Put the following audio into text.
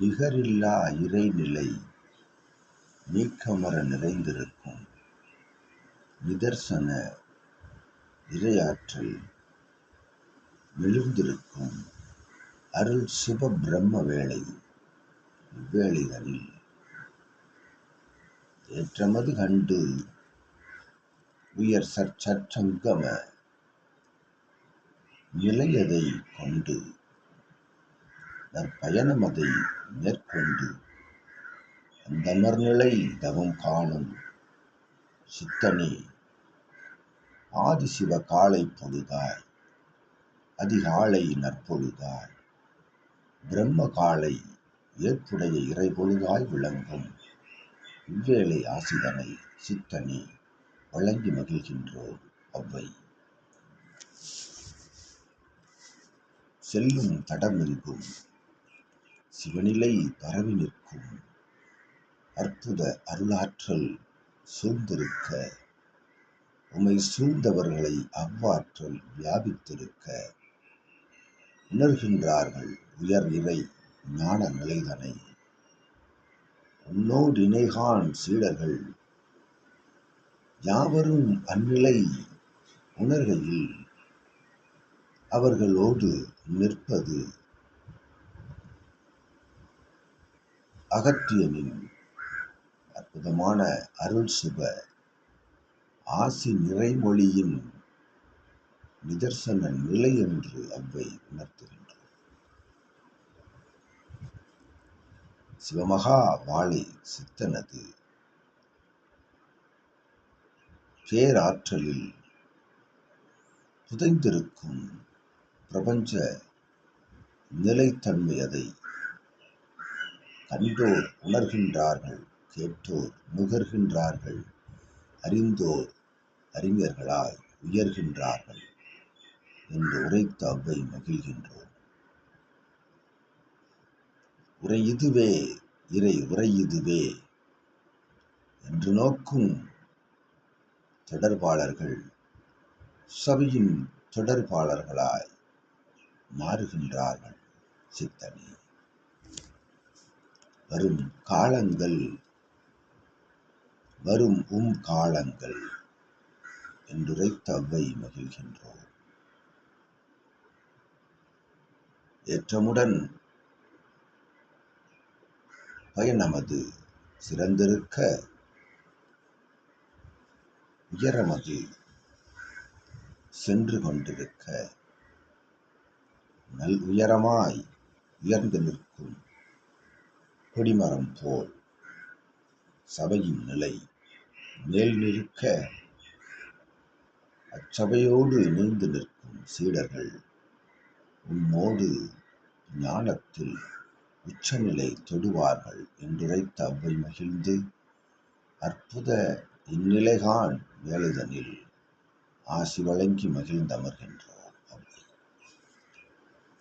நிகரில்லா இறைநிலை நீக்கமர நிறைந்திருக்கும். நிதர்சன இரையாற்றல் விழுந்திருக்கும் அருள் சுப பிரம்ம வேளை இவ்வேளைகளில் ஏற்றமது கண்டு உயர் சற்சங்கம நிலையதை கொண்டு நற்பயணமதை மேற்கொண்டு அந்தமர்நிலை தவம் காணும் சித்தனே ஆதிசிவ காலை பொழுதாய் அதிகாலை நற்பொழுதாய் பிரம்ம காலை ஏற்புடைய இறைபொழுதாய் விளங்கும். இவ்வேளை ஆசிதனை சித்தனே வழங்கி மகிழ்கின்றோம் அவ்வை. செல்லும் தடமெங்கும் சிவநிலை பரவி நிற்கும். அற்புத அருளாற்றல் சூழ்ந்திருக்க. உமை சூழ்ந்தவர்களை அவ்வாற்றல் வியாபித்திருக்க. உணர்கின்றார்கள் உயர் இறை ஞான நிலைதனை. உன்னோடு இணைகான் சீடர்கள். யாவரும் அந்நிலை உணர்கையில். அவர்களோடு நிற்பது அகத்தியனின் அற்புதமான அருள் சுப ஆசி நிறைமொழியின் நிதர்சன நிலை என்று அவ்வை உணர்த்துகின்றோம். சிவமகா வாழை சித்தனது பேராற்றலில் புதைந்திருக்கும் பிரபஞ்ச நிலைத்தன்மை அதை கண்டோர் உணர்கின்றார்கள் கேட்டோர் நுகர்கின்றார்கள் அறிந்தோர் அறிஞர்களாய் உயர்கின்றார்கள் என்று உரைத்த அவ்வை மகிழ்கின்றோம். உரை இதுவே இறை உரை இதுவே என்று நோக்கும் தொடர்பாளர்கள் சபையின் தொடர்பாளர்களாய் மாறுகின்றார்கள் சித்தனே வரும் காலங்கள் வரும் உம் காலங்கள் என்றுரைத்த அவ்வை மகிழ்கின்றோம். ஏற்றமுடன் பயனமது சிறந்திருக்க உயரமது சென்று கொண்டிருக்க. நல் உயரமாய் உயர்ந்து நிற்கும் கொடிமரம் போல். சபையின் நிலை மேல் நிற்க. அச்சபையோடு இணைந்து நிற்கும் சீடர்கள் உம்மோடு ஞானத்தில் உச்சநிலை தொடுவார்கள் என்றுரைத்த அவ்வை மகிழ்ந்து அற்புத இந்நிலைகான் வேலைதனில் ஆசி வழங்கி மகிழ்ந்தமர்கின்றோம்